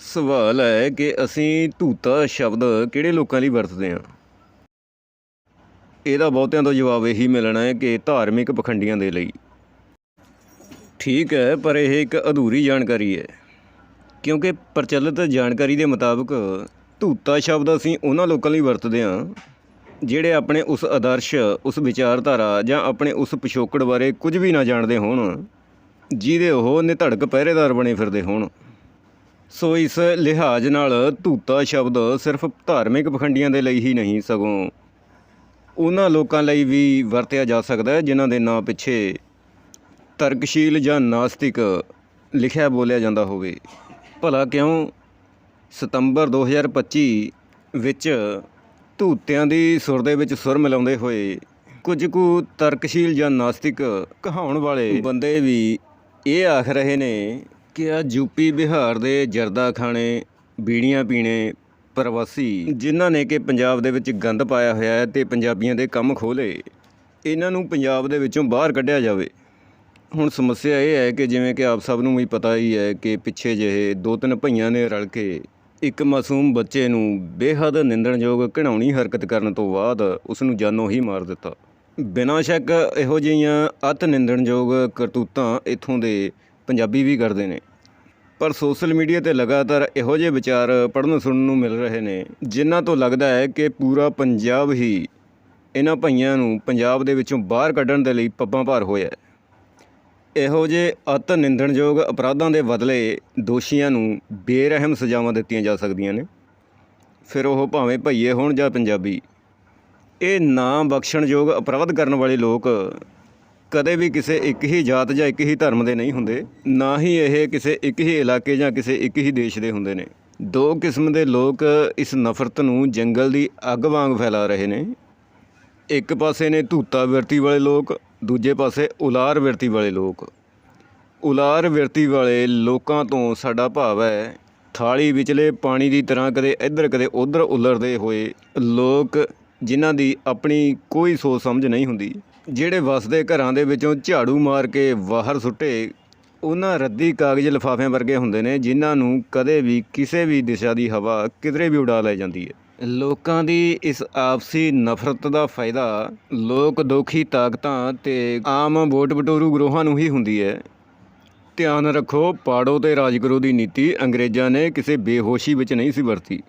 ਸਵਾਲ ਹੈ ਕਿ ਅਸੀਂ ਧੂਤਾ ਸ਼ਬਦ ਕਿਹੜੇ ਲੋਕਾਂ ਲਈ ਵਰਤਦੇ ਹਾਂ? ਇਹਦਾ ਬਹੁਤਿਆਂ ਤੋਂ ਜਵਾਬ ਇਹੀ ਮਿਲਣਾ ਹੈ ਕਿ ਧਾਰਮਿਕ ਪਖੰਡੀਆਂ ਦੇ ਲਈ। ਠੀਕ ਹੈ, ਪਰ ਇਹ ਇੱਕ ਅਧੂਰੀ ਜਾਣਕਾਰੀ ਹੈ। ਕਿਉਂਕਿ ਪ੍ਰਚਲਿਤ ਜਾਣਕਾਰੀ ਦੇ ਮੁਤਾਬਕ ਧੂਤਾ ਸ਼ਬਦ ਅਸੀਂ ਉਹਨਾਂ ਲੋਕਾਂ ਲਈ ਵਰਤਦੇ ਹਾਂ ਜਿਹੜੇ ਆਪਣੇ ਉਸ ਆਦਰਸ਼, ਉਸ ਵਿਚਾਰਧਾਰਾ ਜਾਂ ਆਪਣੇ ਉਸ ਪਿਛੋਕੜ ਬਾਰੇ ਕੁਝ ਵੀ ਨਾ ਜਾਣਦੇ ਹੋਣ, ਜਿਹਦੇ ਉਹ ਨਿਧੜਕ ਪਹਿਰੇਦਾਰ ਬਣੇ ਫਿਰਦੇ ਹੋਣ। ਸੋ ਇਸ ਲਿਹਾਜ਼ ਨਾਲ ਧੂਤਾ ਸ਼ਬਦ ਸਿਰਫ ਧਾਰਮਿਕ ਪਖੰਡੀਆਂ ਦੇ ਲਈ ਹੀ ਨਹੀਂ, ਸਗੋਂ ਉਹਨਾਂ ਲੋਕਾਂ ਲਈ ਵੀ ਵਰਤਿਆ ਜਾ ਸਕਦਾ ਹੈ, ਜਿਨ੍ਹਾਂ ਦੇ ਨਾਂ ਪਿੱਛੇ ਤਰਕਸ਼ੀਲ ਜਾਂ ਨਾਸਤਿਕ ਲਿਖਿਆ ਬੋਲਿਆ ਜਾਂਦਾ ਹੋਵੇ। ਭਲਾ ਕਿਉਂ? ਸਤੰਬਰ 2025 ਵਿੱਚ ਧੂਤਿਆਂ ਦੀ ਸੁਰ ਦੇ ਵਿੱਚ ਸੁਰ ਮਿਲਾਉਂਦੇ ਹੋਏ ਕੁਝ ਕੁ ਤਰਕਸ਼ੀਲ ਜਾਂ ਨਾਸਤਿਕ ਕਹਾਉਣ ਵਾਲੇ ਬੰਦੇ ਵੀ ਇਹ ਆਖ ਰਹੇ ਨੇ ਕਿਆ ਯੂਪੀ, ਬਿਹਾਰ ਦੇ ਜਰਦਾ ਖਾਣੇ, ਬੀੜੀਆਂ ਪੀਣੇ ਪ੍ਰਵਾਸੀ, ਜਿਨ੍ਹਾਂ ਨੇ ਕਿ ਪੰਜਾਬ ਦੇ ਵਿੱਚ ਗੰਦ ਪਾਇਆ ਹੋਇਆ ਹੈ ਤੇ ਪੰਜਾਬੀਆਂ ਦੇ ਕੰਮ ਖੋਲੇ ਇਹਨਾਂ ਨੂੰ ਪੰਜਾਬ ਦੇ ਵਿੱਚੋਂ ਬਾਹਰ ਕੱਢਿਆ ਜਾਵੇ। ਹੁਣ ਸਮੱਸਿਆ ਇਹ ਹੈ ਕਿ ਜਿਵੇਂ ਕਿ ਆਪ ਸਭ ਨੂੰ ਵੀ ਪਤਾ ਹੀ ਹੈ ਕਿ ਪਿੱਛੇ ਜਿਹੇ ਦੋ ਤਿੰਨ ਭਈਆਂ ਨੇ ਰਲ ਕੇ ਇੱਕ ਮਾਸੂਮ ਬੱਚੇ ਨੂੰ ਬੇਹੱਦ ਨਿੰਦਣਯੋਗ, ਘਿਣਾਉਣੀ ਹਰਕਤ ਕਰਨ ਤੋਂ ਬਾਅਦ ਉਸ ਨੂੰ ਜਾਨੋਂ ਹੀ ਮਾਰ ਦਿੱਤਾ। ਬਿਨਾਂ ਸ਼ੱਕ ਇਹੋ ਜਿਹੀਆਂ ਅਤ ਨਿੰਦਣਯੋਗ ਕਰਤੂਤਾਂ ਇੱਥੋਂ ਦੇ ਪੰਜਾਬੀ ਵੀ ਕਰਦੇ ਨੇ। ਪਰ ਸੋਸ਼ਲ ਮੀਡੀਆ ਤੇ ਲਗਾਤਾਰ ਇਹੋ ਜਿਹੇ ਵਿਚਾਰ ਪੜ੍ਹਨ ਸੁਣਨ ਨੂੰ ਮਿਲ ਰਹੇ ਨੇ, ਜਿਨ੍ਹਾਂ ਤੋਂ ਲੱਗਦਾ ਹੈ ਕਿ ਪੂਰਾ ਪੰਜਾਬ ਹੀ ਇਹਨਾਂ ਭਈਆਂ ਨੂੰ ਪੰਜਾਬ ਦੇ ਵਿੱਚੋਂ ਬਾਹਰ ਕੱਢਣ ਦੇ ਲਈ ਪੱਬਾਂ ਭਾਰ ਹੋਇਆ ਇਹੋ ਜਿਹੇ ਅਤ ਨਿੰਦਣਯੋਗ ਅਪਰਾਧਾਂ ਦੇ ਬਦਲੇ ਦੋਸ਼ੀਆਂ ਨੂੰ ਬੇਰਹਿਮ ਸਜ਼ਾਵਾਂ ਦਿੱਤੀਆਂ ਜਾ ਸਕਦੀਆਂ ਨੇ। ਫਿਰ ਉਹ ਭਾਵੇਂ ਭਈਏ ਹੋਣ ਜਾਂ ਪੰਜਾਬੀ, ਇਹ ਨਾ ਬਖਸ਼ਣਯੋਗ ਅਪਰਾਧ ਕਰਨ ਵਾਲੇ ਲੋਕ ਕਦੇ ਵੀ ਕਿਸੇ ਇੱਕ ਹੀ ਜਾਤ ਜਾਂ ਇੱਕ ਹੀ ਧਰਮ ਦੇ ਨਹੀਂ ਹੁੰਦੇ, ਨਾ ਹੀ ਇਹ ਕਿਸੇ ਇੱਕ ਹੀ ਇਲਾਕੇ ਜਾਂ ਕਿਸੇ ਇੱਕ ਹੀ ਦੇਸ਼ ਦੇ ਹੁੰਦੇ ਨੇ। ਦੋ ਕਿਸਮ ਦੇ ਲੋਕ ਇਸ ਨਫ਼ਰਤ ਨੂੰ ਜੰਗਲ ਦੀ ਅੱਗ ਵਾਂਗ ਫੈਲਾ ਰਹੇ ਨੇ। ਇੱਕ ਪਾਸੇ ਨੇ ਧੂਤਾ ਵਿਰਤੀ ਵਾਲੇ ਲੋਕ, ਦੂਜੇ ਪਾਸੇ ਉਲਾਰ ਵਿਰਤੀ ਵਾਲੇ ਲੋਕ। ਉਲਾਰ ਵਿਰਤੀ ਵਾਲੇ ਲੋਕਾਂ ਤੋਂ ਸਾਡਾ ਭਾਵ ਹੈ, ਥਾਲੀ ਵਿਚਲੇ ਪਾਣੀ ਦੀ ਤਰ੍ਹਾਂ ਕਦੇ ਇੱਧਰ ਕਦੇ ਉੱਧਰ ਉਲਰਦੇ ਹੋਏ ਲੋਕ ਜਿਨ੍ਹਾਂ ਦੀ ਆਪਣੀ ਕੋਈ ਸੋਚ ਸਮਝ ਨਹੀਂ ਹੁੰਦੀ। ਜਿਹੜੇ ਵਸਦੇ ਘਰਾਂ ਦੇ ਵਿੱਚੋਂ ਝਾੜੂ ਮਾਰ ਕੇ ਬਾਹਰ ਸੁੱਟੇ, ਉਹਨਾਂ ਰੱਦੀ ਕਾਗਜ਼ ਲਿਫਾਫਿਆਂ ਵਰਗੇ ਹੁੰਦੇ ਨੇ, ਜਿਨ੍ਹਾਂ ਨੂੰ ਕਦੇ ਵੀ ਕਿਸੇ ਵੀ ਦਿਸ਼ਾ ਦੀ ਹਵਾ ਕਿਧਰੇ ਵੀ ਉਡਾ ਲੈ ਜਾਂਦੀ ਹੈ। ਲੋਕਾਂ ਦੀ ਇਸ ਆਪਸੀ ਨਫ਼ਰਤ ਦਾ ਫਾਇਦਾ ਲੋਕ ਦੋਖੀ ਤਾਕਤਾਂ ਤੇ ਆਮ ਵੋਟ ਬਟੋਰੂ ਗਰੋਹਾਂ ਨੂੰ ਹੀ ਹੁੰਦੀ ਹੈ। ਧਿਆਨ ਰੱਖੋ, ਪਾੜੋ ਤੇ ਰਾਜ ਕਰੋ ਦੀ ਨੀਤੀ ਅੰਗਰੇਜ਼ਾਂ ਨੇ ਕਿਸੇ ਬੇਹੋਸ਼ੀ ਵਿੱਚ ਨਹੀਂ ਸੀ ਵਰਤੀ।